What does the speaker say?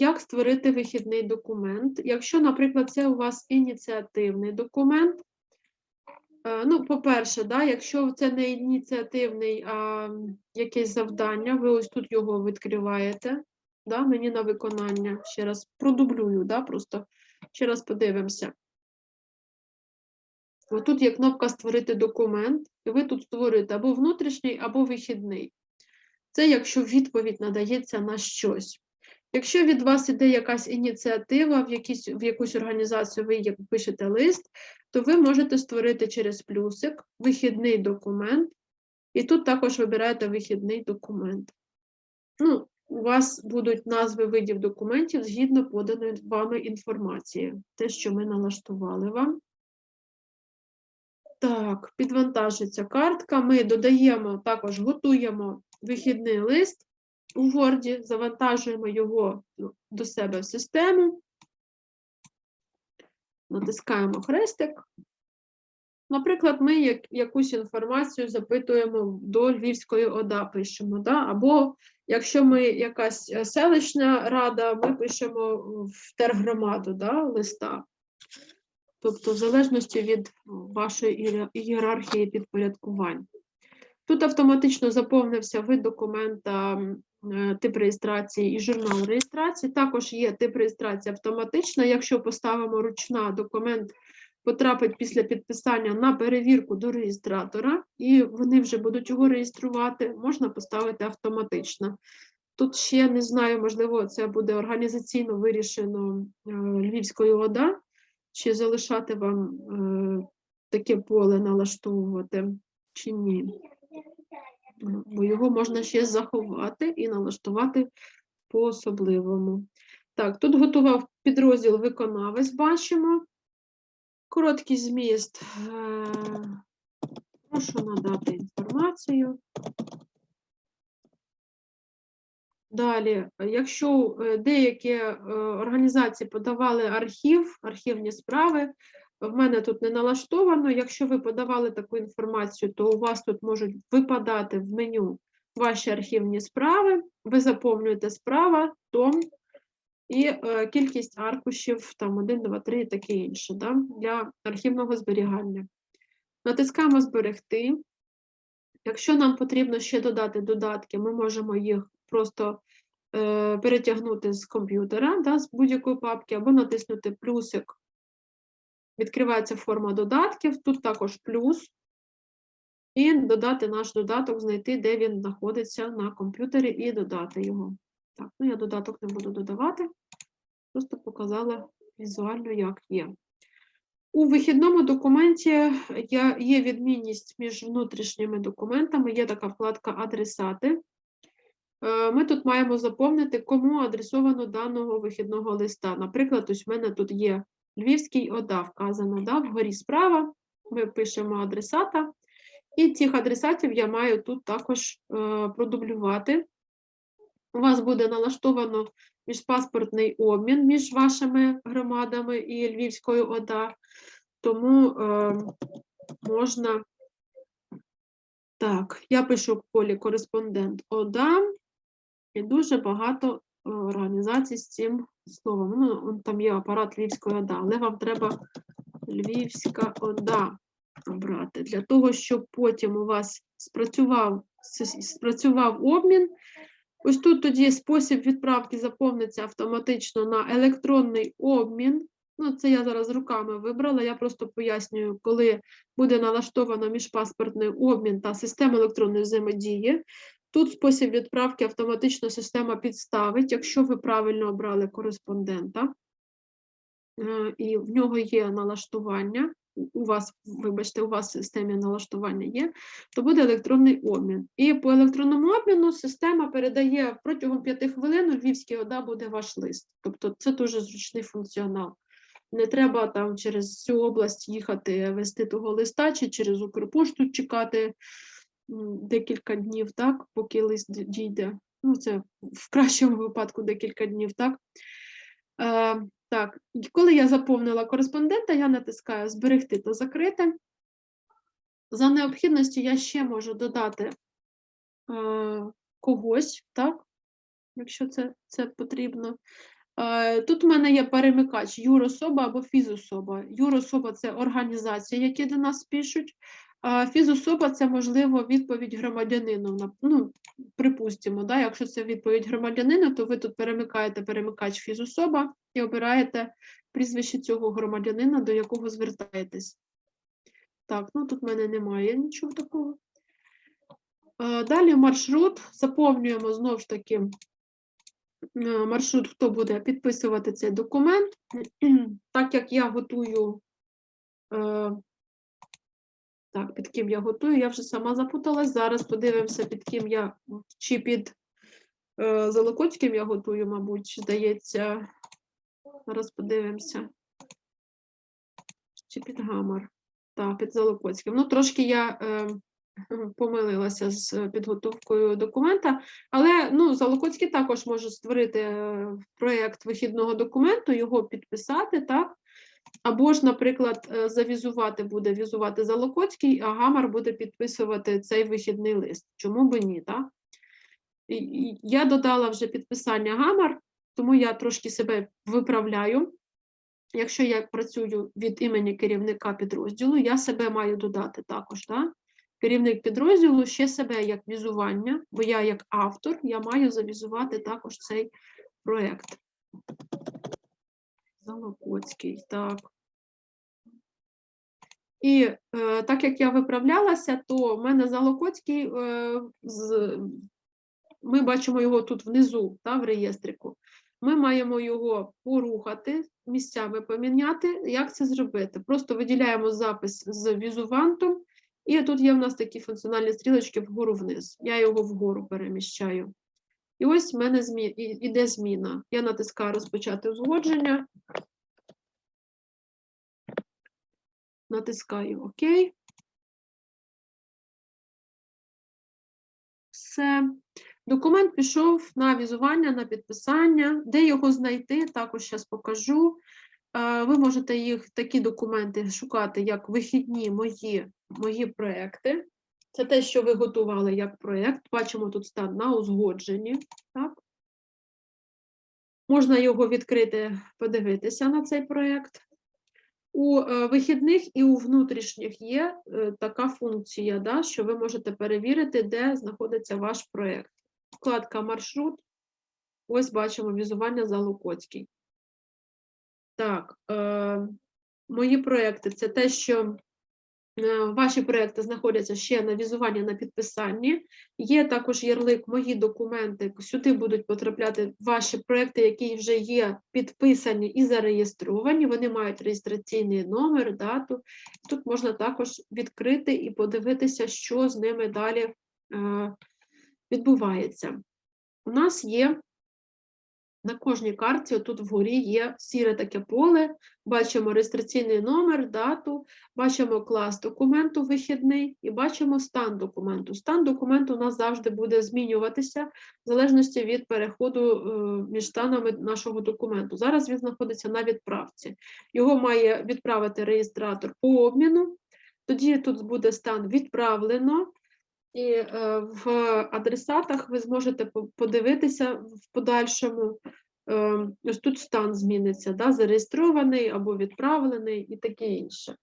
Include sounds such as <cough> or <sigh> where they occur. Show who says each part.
Speaker 1: як створити вихідний документ. Якщо, наприклад, це у вас ініціативний документ, е, ну, по-перше, да, якщо це не ініціативний, а якесь завдання, ви ось тут його відкриваєте, да, мені на виконання. Ще раз продублюю, да, просто ще раз подивимося. Отут є кнопка Створити документ, і ви тут створюєте або внутрішній, або вихідний. Це якщо відповідь надається на щось. Якщо від вас іде якась ініціатива, в, якісь, в якусь організацію ви пишете лист, то ви можете створити через плюсик вихідний документ, і тут також вибираєте вихідний документ. Ну, у вас будуть назви видів документів згідно поданої вами інформації, те, що ми налаштували вам. Так, підвантажиться картка. Ми додаємо, також готуємо вихідний лист у Word, завантажуємо його ну, до себе в систему, натискаємо хрестик. Наприклад, ми як, якусь інформацію запитуємо до Львівської ОДА, пишемо, да? або якщо ми якась е, селищна рада, ми пишемо в тергромаду да? листа. Тобто, в залежності від вашої ієрархії підпорядкувань. Тут автоматично заповнився вид документа, тип реєстрації і журнал реєстрації. Також є тип реєстрації автоматична. Якщо поставимо ручна, документ потрапить після підписання на перевірку до реєстратора, і вони вже будуть його реєструвати, можна поставити автоматично. Тут ще не знаю, можливо, це буде організаційно вирішено е, Львівською ОДА, чи залишати вам е, таке поле налаштовувати, чи ні. Бо його можна ще заховати і налаштувати по-особливому. Так, тут готував підрозділ виконавець, бачимо. Короткий зміст. Е, Прошу надати інформацію. Далі, якщо е, деякі е, організації подавали архів, архівні справи, в мене тут не налаштовано. Якщо ви подавали таку інформацію, то у вас тут можуть випадати в меню ваші архівні справи. Ви заповнюєте справа, том і е, кількість аркушів, там 1, 2, 3 і таке інше, да, для архівного зберігання. Натискаємо Зберегти. Якщо нам потрібно ще додати додатки, ми можемо їх просто е, перетягнути з комп'ютера, да, з будь-якої папки, або натиснути плюсик. Відкривається форма додатків, тут також плюс. І додати наш додаток, знайти, де він знаходиться на комп'ютері, і додати його. Так, ну я додаток не буду додавати, просто показала візуально, як є. У вихідному документі є, відмінність між внутрішніми документами, є така вкладка Адресати. Е, Ми тут маємо заповнити, кому адресовано даного вихідного листа. Наприклад, ось в мене тут є Львівський ОДА вказано, да, вгорі справа. Ми пишемо адресата, і цих адресатів я маю тут також е, продублювати. У вас буде налаштовано міжпаспортний обмін між вашими громадами і Львівською ОДА, тому е, можна. Так, я пишу в полі кореспондент ОДА, і дуже багато організацій з цим словом. Ну, там є апарат Львівської ОДА, але вам треба Львівська ОДА обрати для того, щоб потім у вас спрацював, спрацював обмін. Ось тут тоді спосіб відправки заповниться автоматично на електронний обмін. Ну, це я зараз руками вибрала. Я просто пояснюю, коли буде налаштовано міжпаспортний обмін та система електронної взаємодії. Тут спосіб відправки автоматично система підставить, якщо ви правильно обрали кореспондента, е, і в нього є налаштування. у- вас, вибачте, у вас в системі налаштування є, то буде електронний обмін. І по електронному обміну система передає протягом 5 хвилин у Львівській ОДА буде ваш лист. Тобто це дуже зручний функціонал. Не треба там через всю область їхати вести того листа, чи через Укрпошту чекати декілька днів, так, поки лист дійде. Ну, це в кращому випадку декілька днів, так. Е, так, коли я заповнила кореспондента, я натискаю Зберегти та закрити. За необхідністю я ще можу додати е, когось, так, якщо це, це потрібно. Е, Тут в мене є перемикач юрособа або фізособа. Юрособа це організація, які до нас пишуть. А фізособа це можливо відповідь громадянину. Ну, припустимо, да, якщо це відповідь громадянина, то ви тут перемикаєте перемикач фізособа і обираєте прізвище цього громадянина, до якого звертаєтесь. Так, ну тут в мене немає нічого такого. Далі маршрут. Заповнюємо знову ж таки е, маршрут, хто буде підписувати цей документ. <clears throat> Так як я готую, е, так, під ким я готую, я вже сама запуталась. Зараз подивимося, під ким я, чи під е, Золокоцьким я готую, мабуть, здається. Зараз подивимося. Чи під Гамар. Так, під Золокоцьким. Ну, трошки я е, помилилася з підготовкою документа, але ну, Золокоцький також може створити е, проєкт вихідного документу, його підписати, так? Або ж, наприклад, е, завізувати буде візувати Залокоцький, а Гамар буде підписувати цей вихідний лист. Чому би ні, так? Я додала вже підписання Гамар, тому я трошки себе виправляю. Якщо я працюю від імені керівника підрозділу, я себе маю додати також. Так? Керівник підрозділу ще себе як візування, бо я як автор, я маю завізувати також цей проєкт. Залокоцький, так. І е, так як я виправлялася, то в мене Залокоцький, е, з, ми бачимо його тут внизу, та, в реєстрику. Ми маємо його порухати, місцями поміняти. Як це зробити? Просто виділяємо запис з візувантом, і тут є в нас такі функціональні стрілочки вгору вниз. Я його вгору переміщаю. І ось в мене змі... іде зміна. Я натискаю розпочати узгодження. Натискаю ОК. Все. Документ пішов на візування, на підписання. Де його знайти, також зараз покажу. Е, Ви можете їх, такі документи шукати, як вихідні мої, мої проекти. Це те, що ви готували як проєкт. Бачимо тут стан на узгодженні. Так? Можна його відкрити, подивитися на цей проєкт. У е, вихідних і у внутрішніх є е, така функція, да, що ви можете перевірити, де знаходиться ваш проєкт. Вкладка маршрут. Ось бачимо візування за Лукоцький. Так, е, мої проекти це те, що ваші проекти знаходяться ще на візуванні на підписанні. Є також ярлик Мої документи. Сюди будуть потрапляти ваші проекти, які вже є підписані і зареєстровані. Вони мають реєстраційний номер, дату. Тут можна також відкрити і подивитися, що з ними далі е, відбувається. У нас є на кожній карті, отут вгорі є сіре таке поле, бачимо реєстраційний номер, дату, бачимо клас документу вихідний і бачимо стан документу. Стан документу у нас завжди буде змінюватися в залежності від переходу е, між станами нашого документу. Зараз він знаходиться на відправці. Його має відправити реєстратор по обміну. Тоді тут буде стан відправлено, і е, в адресатах ви зможете подивитися в подальшому. е, Ось тут стан зміниться, да, зареєстрований або відправлений і таке інше.